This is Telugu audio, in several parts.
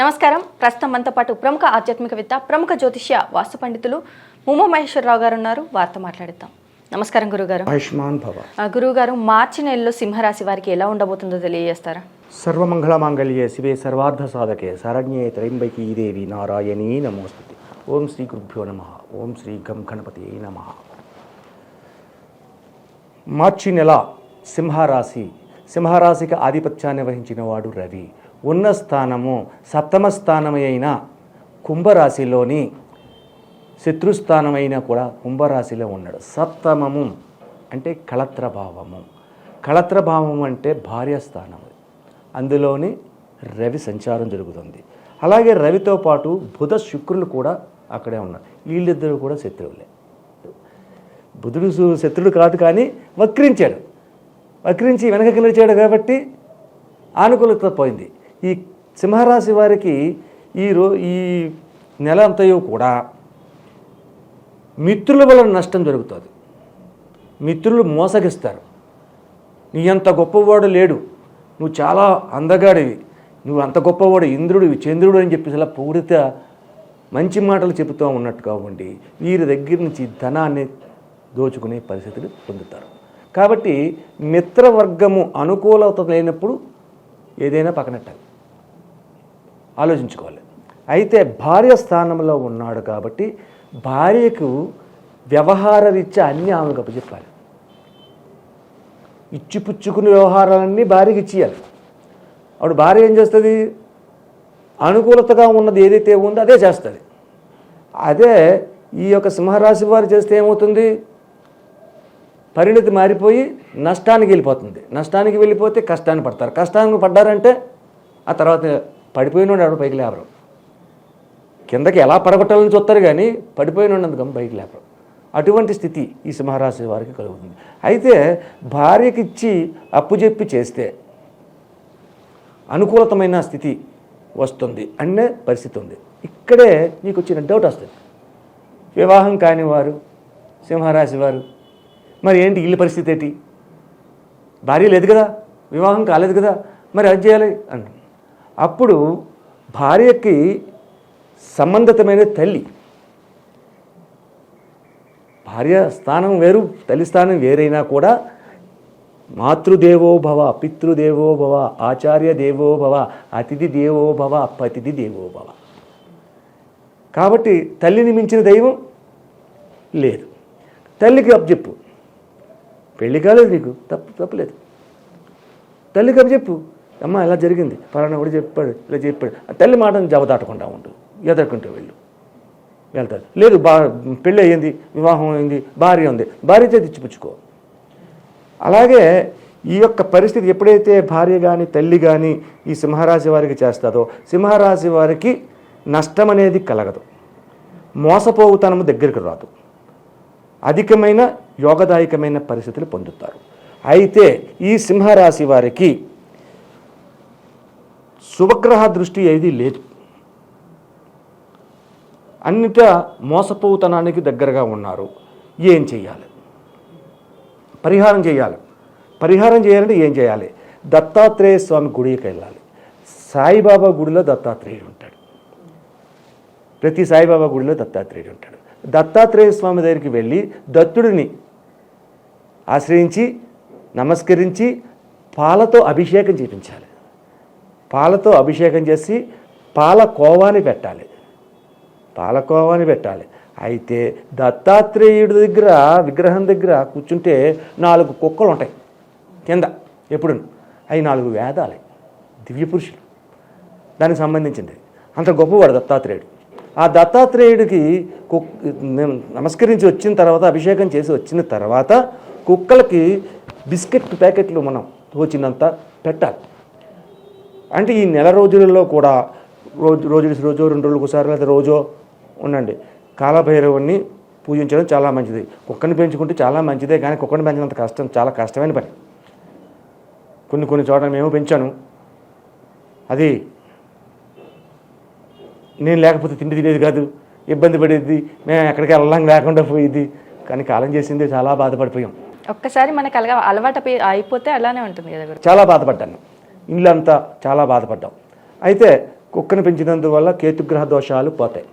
నమస్కారం. ప్రస్తుతం మనతో పాటు ప్రముఖ ఆధ్యాత్మికవేత్త ప్రముఖ జ్యోతిష్య వాస్తు పండితులు ముమ్మ మహేశ్వరరావు గారు ఉన్నారు. వారితో మాట్లాడిద్దాం. నమస్కారం గురుగారు. ఆయుష్మాన్ భవ. ఆ, గురువుగారు మార్చి నెలలో సింహరాశి వారికి ఎలా ఉండబోతుందో తెలియజేస్తారా? సర్వమంగళమాంగళ్యే శివే సర్వార్థ సాధకే శరణ్యే త్రయంబకీ దేవి నారాయణీ నమోస్తుతి. ఓం శ్రీ గురుభ్యో నమ. ఓం శ్రీ గం గణపతి నమ. మార్చి నెల సింహరాశి. సింహరాశికి ఆధిపత్యాన్ని వహించిన వాడు రవి. ఉన్న స్థానము సప్తమ స్థానమైన కుంభరాశిలోని శత్రుస్థానమైనా కూడా కుంభరాశిలో ఉన్నాడు. సప్తమము అంటే కళత్రభావము. కళత్రభావము అంటే భార్యాస్థానము అందులోని రవి సంచారం జరుగుతుంది. అలాగే రవితో పాటు బుధ శుక్రులు కూడా అక్కడే ఉన్నారు. వీళ్ళిద్దరూ కూడా శత్రువులే. బుధుడు శత్రుడు కాదు కానీ వక్రించాడు. వక్రించి వెనకకి నిలిచాడు కాబట్టి ఆనుకూలత పోయింది. ఈ సింహరాశి వారికి ఈ రో ఈ నెల అంతయు కూడా మిత్రుల వలన నష్టం జరుగుతుంది. మిత్రులు మోసగిస్తారు. నీ అంత గొప్పవాడు లేడు. నువ్వు చాలా అందగాడివి. నువ్వు అంత గొప్పవాడు ఇంద్రుడివి చంద్రుడు అని చెప్పేసి అలా పూరిత మంచి మాటలు చెబుతూ ఉన్నట్టుగా ఉండి వీరి దగ్గర నుంచి ధనాన్ని దోచుకునే పరిస్థితులు పొందుతారు. కాబట్టి మిత్రవర్గము అనుకూలత లేనప్పుడు ఏదైనా పక్కనట్టాలి ఆలోచించుకోవాలి. అయితే భార్య స్థానంలో ఉన్నాడు కాబట్టి భార్యకు వ్యవహార రీత్యా అన్ని ఆమెకు అప్పచెప్పాలి. ఇచ్చిపుచ్చుకునే వ్యవహారాలన్నీ భార్యకి ఇచ్చేయాలి. అప్పుడు భార్య ఏం చేస్తుంది? అనుకూలతగా ఉన్నది ఏదైతే ఉందో అదే చేస్తుంది. అదే ఈ యొక్క సింహరాశి వారు చేస్తే ఏమవుతుంది? పరిణితి మారిపోయి నష్టానికి వెళ్ళిపోతుంది. నష్టానికి వెళ్ళిపోతే కష్టాన్ని పడతారు. కష్టానికి పడ్డారంటే ఆ తర్వాత పడిపోయిన ఎవరు పైకి లేవరు కిందకి ఎలా పడగొట్టాలని చూస్తారు కానీ పడిపోయిన అందుకని పైకి లేపరు. అటువంటి స్థితి ఈ సింహరాశి వారికి కలుగుతుంది. అయితే భార్యకి ఇచ్చి అప్పు చెప్పి చేస్తే అనుకూలతమైన స్థితి వస్తుంది అనే పరిస్థితి ఉంది. ఇక్కడే నీకు వచ్చిన డౌట్ వస్తుంది. వివాహం కాని వారు సింహరాశి వారు మరి ఏంటి ఇల్లు పరిస్థితి ఏంటి? భార్య లేదు కదా వివాహం కాలేదు కదా మరి అది చేయాలి? అంట అప్పుడు భార్యకి సంబంధితమైన తల్లి. భార్య స్థానం వేరు తల్లి స్థానం వేరైనా కూడా మాతృదేవో భవ పితృదేవో భవ ఆచార్య దేవో భవ అతిథి దేవో భవ పతిథి దేవో భవ కాబట్టి తల్లిని మించిన దైవం లేదు. తల్లికి అప్పచెప్పు పెళ్ళి కాలేదు నీకు తప్పు తప్పలేదు తల్లికి అప్పచెప్పు అమ్మ ఇలా జరిగింది. పలానా కూడా చెప్పాడు ఇలా చెప్పాడు. తల్లి మాటను జవదాటకుండా ఉండు. ఎదుర్కొంటే వెళ్ళు. వెళ్తారు లేదు బా పెళ్ళి అయ్యింది వివాహం అయింది భార్య ఉంది. భార్య చేతి ఇచ్చిపుచ్చుకో అలాగే ఈ యొక్క పరిస్థితి ఎప్పుడైతే భార్య కానీ తల్లి కానీ ఈ సింహరాశి వారికి చేస్తుందో సింహరాశి వారికి నష్టం అనేది కలగదు. మోసపోవుతనము దగ్గరికి రాదు. అధికమైన యోగదాయకమైన పరిస్థితులు పొందుతారు. అయితే ఈ సింహరాశి వారికి శుభగ్రహ దృష్టి ఏది లేదు. అన్నిట మోసపోతనానికి దగ్గరగా ఉన్నారు. ఏం చేయాలి పరిహారం చేయాలి పరిహారం చేయాలంటే ఏం చేయాలి? దత్తాత్రేయ స్వామి గుడికి వెళ్ళాలి. సాయిబాబా గుడిలో దత్తాత్రేయుడు ఉంటాడు. ప్రతి సాయిబాబా గుడిలో దత్తాత్రేయుడు ఉంటాడు. దత్తాత్రేయ స్వామి దగ్గరికి వెళ్ళి దత్తుడిని ఆశ్రయించి నమస్కరించి పాలతో అభిషేకం చేయించాలి పాలతో అభిషేకం చేసి పాలకోవాని పెట్టాలి. పాలకోవాని పెట్టాలి. అయితే దత్తాత్రేయుడి దగ్గర విగ్రహం దగ్గర కూర్చుంటే నాలుగు కుక్కలు ఉంటాయి. కింద ఎప్పుడు అవి నాలుగు వేదాలు. దివ్య పురుషులు. దానికి సంబంధించింది. అంత గొప్పవాడు దత్తాత్రేయుడు. ఆ దత్తాత్రేయుడికి కుక్ నమస్కరించి వచ్చిన తర్వాత అభిషేకం చేసి వచ్చిన తర్వాత కుక్కలకి బిస్కెట్ ప్యాకెట్లు మనం తోచినంత పెట్టాలి. అంటే ఈ నెల రోజులలో కూడా రోజు రోజు రోజు రెండు రోజులకు ఒకసారి లేదా రోజో ఉండండి. కాలభైరవుని పూజించడం చాలా మంచిది. కుక్కని పెంచుకుంటే చాలా మంచిదే కానీ కుక్కని పెంచినంత కష్టం చాలా కష్టమైన పని. కొన్ని కొన్ని చోట్ల మేము పెంచాను. అది నేను లేకపోతే తిండి తినేది కాదు ఇబ్బంది పడేది మేము ఎక్కడికి వెళ్ళడం లేకుండా పోయేది కానీ కాలం చేసింది చాలా బాధపడిపోయాం. ఒక్కసారి మనకు అలగా అలవాటు అయిపోతే అలానే ఉంటుంది కదా చాలా బాధపడ్డాను. ఇల్లంతా చాలా బాధపడ్డాం. అయితే కుక్కను పెంచినందువల్ల కేతుగ్రహ దోషాలు పోతాయి.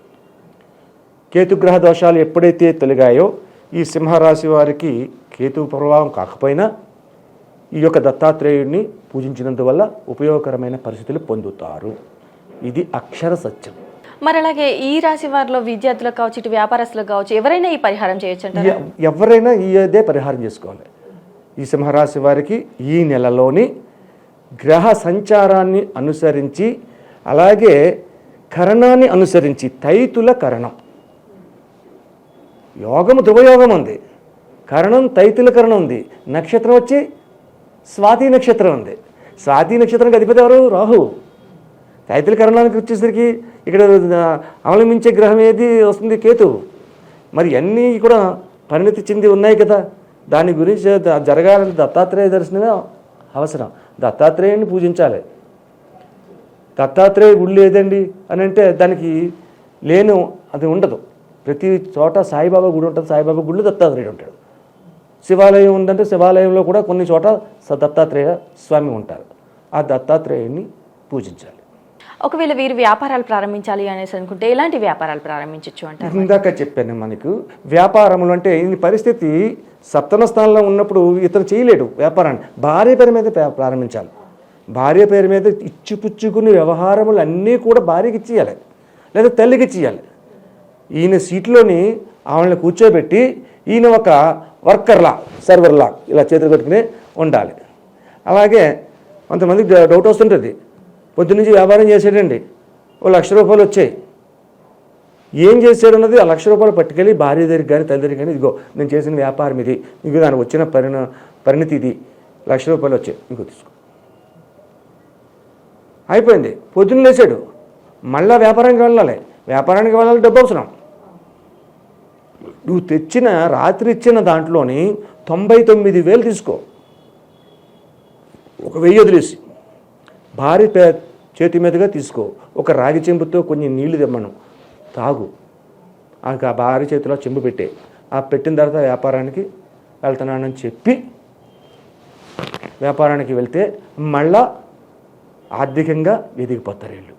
కేతుగ్రహ దోషాలు ఎప్పుడైతే తొలగాయో ఈ సింహరాశి వారికి కేతు ప్రభావం కాకపోయినా ఈ యొక్క దత్తాత్రేయుడిని పూజించినందువల్ల ఉపయోగకరమైన పరిస్థితులు పొందుతారు. ఇది అక్షర సత్యం. మరి అలాగే ఈ రాశి వారిలో విద్యార్థులకు కావచ్చు ఇటు వ్యాపారస్తులకు కావచ్చు ఎవరైనా ఈ పరిహారం చేయొచ్చు ఎవరైనా ఇదే పరిహారం చేసుకోవాలి. ఈ సింహరాశి వారికి ఈ నెలలోని గ్రహ సంచారాన్ని అనుసరించి అలాగే కరణాన్ని అనుసరించి తైతుల కరణం. యోగము ధ్రువయోగం ఉంది. కరణం తైతుల కరణం ఉంది. నక్షత్రం వచ్చి స్వాతి నక్షత్రం ఉంది. స్వాతి నక్షత్రానికి అధిపతి ఎవరు? రాహు. తైతుల కరణానికి వచ్చేసరికి ఇక్కడ అవలంబించే గ్రహం ఏది? వస్తుంది కేతు. మరి అన్నీ కూడా పరిణతి చెంది ఉన్నాయి కదా. దాని గురించి జరగాలంటే దత్తాత్రేయ దర్శనమే అవసరం. దత్తాత్రేయుని పూజించాలి. దత్తాత్రేయ గుడి లేదండి అని అంటే దానికి లేను అది ఉండదు. ప్రతి చోట సాయిబాబా గుడి ఉంటుంది. సాయిబాబా గుడిలో దత్తాత్రేయుడు ఉంటాడు. శివాలయం ఉందంటే శివాలయంలో కూడా కొన్ని చోట దత్తాత్రేయ స్వామి ఉంటారు. ఆ దత్తాత్రేయుని పూజించాలి. ఒకవేళ వీరు వ్యాపారాలు ప్రారంభించాలి అనేసి అనుకుంటే ఎలాంటి వ్యాపారాలు ప్రారంభించవచ్చు అంటారు? ఇందాక చెప్పాను మనకు వ్యాపారములు అంటే ఈ పరిస్థితి సప్తమ స్థానంలో ఉన్నప్పుడు ఇతను చేయలేడు వ్యాపారాన్ని. భార్య పేరు మీద ప్రారంభించాలి. భార్య పేరు మీద ఇచ్చిపుచ్చుకుని వ్యవహారములు అన్నీ కూడా భార్యకి ఇచ్చేయాలి. లేదా తల్లికి ఇచ్చేయాలి. ఈయన సీట్లోని ఆమెను కూర్చోబెట్టి ఈయన ఒక వర్కర్లా సర్వర్లా ఇలా చేతులు కట్టుకుని ఉండాలి. అలాగే కొంతమందికి డౌట్ వస్తుంటుంది. పొద్దున్నుంచి వ్యాపారం చేసేటండి. ఓ లక్ష రూపాయలు వచ్చాయి. ఏం చేశాడున్నది ఆ లక్ష రూపాయలు పట్టుకెళ్ళి భార్య దగ్గరికి కానీ తల్లి దగ్గరికి కానీ ఇదిగో నేను చేసిన వ్యాపారం ఇది ఇదిగో దానికి వచ్చిన పరిణ పరిణితి ఇది లక్ష రూపాయలు వచ్చాయి ఇంకో తీసుకో. అయిపోయింది. పొద్దున్న లేచాడు. మళ్ళా వ్యాపారానికి వెళ్ళాలి. వ్యాపారానికి వెళ్ళాలి డబ్బు అవసరం. నువ్వు తెచ్చిన రాత్రి ఇచ్చిన దాంట్లోని తొంభై తొమ్మిది వేలు తీసుకో. ఒక వెయ్యి వదిలేసి. భార్య పే చేతి మీదుగా తీసుకో. ఒక రాగి చెంబుతో కొన్ని నీళ్ళు తెమ్మను. తాగు. ఆ భార్య చేతిలో చెంబు పెట్టే. ఆ పెట్టిన తర్వాత వ్యాపారానికి వెళ్తున్నానని చెప్పి వ్యాపారానికి వెళ్తే మళ్ళా ఆర్థికంగా ఎదిగిపోతారు వీళ్ళు.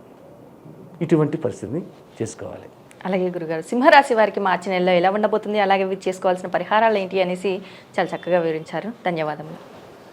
ఇటువంటి పరిస్థితిని చేసుకోవాలి. అలాగే గురుగారు సింహరాశి వారికి మార్చి నెలలో ఎలా ఉండబోతుంది అలాగే చేసుకోవాల్సిన పరిహారాలు ఏంటి అనేసి చాలా చక్కగా వివరించారు. ధన్యవాదములు.